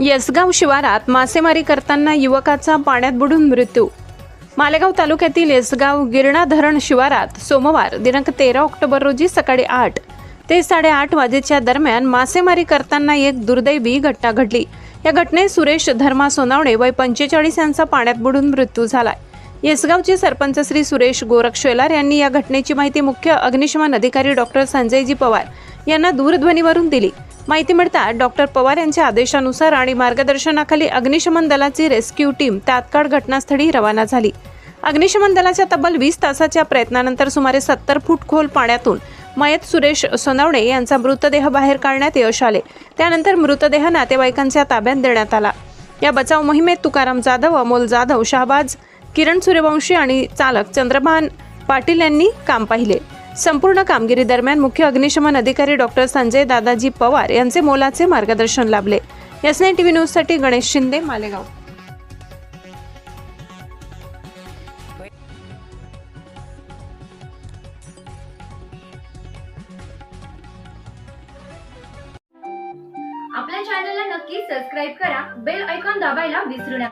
येसगाव शिवारात मासेमारी करताना युवकाचा पाण्यात बुडून मृत्यू. मालेगाव तालुक्यातील येसगाव गिरणा धरण शिवारात सोमवार दिनांक तेरा ऑक्टोबर रोजी सकाळी आठ ते साडेआठ वाजेच्या दरम्यान मासेमारी करताना एक दुर्दैवी घटना घडली. या घटनेत सुरेश धर्मा सोनावणे वय पंचेचाळीस यांचा पाण्यात बुडून मृत्यू झालाय. येसगावचे सरपंच श्री सुरेश गोरख शेलार यांनी या घटनेची माहिती मुख्य अग्निशमन अधिकारी डॉक्टर संजयजी पवार यांना दूरध्वनीवरून दिली. माहिती मिळता डॉक्टर पवार यांच्या आदेशानुसार आणि मार्गदर्शनाखाली अग्निशमन दलाची रेस्क्यू टीम तात्काळ घटनास्थळी रवाना झाली. अग्निशमन दलाच्या तब्बल वीस तासाच्या प्रयत्नानंतर सुमारे सत्तर फूट खोल पाण्यातून मयत सुरेश सोनवणे यांचा मृतदेह बाहेर काढण्यात यश आले. त्यानंतर मृतदेह नातेवाईकांच्या ताब्यात देण्यात आला. या बचाव मोहिमेत तुकाराम जाधव अमोल जाधव शाहबाज किरण सूर्यवंशी आणि चालक चंद्रभान पाटील यांनी काम पाहिले. संपूर्ण कामगिरी दरम्यान मुख्य अग्निशमन अधिकारी डॉक्टर संजय दादाजी पवार यांचे मोलाचे मार्गदर्शन लाभले. एस नाईन टीव्ही न्यूजसाठी गणेश शिंदे मालेगाव. आपल्या चॅनलला नक्की सबस्क्राईब करा. बेल ऐकॉन दाबायला विसरू नका.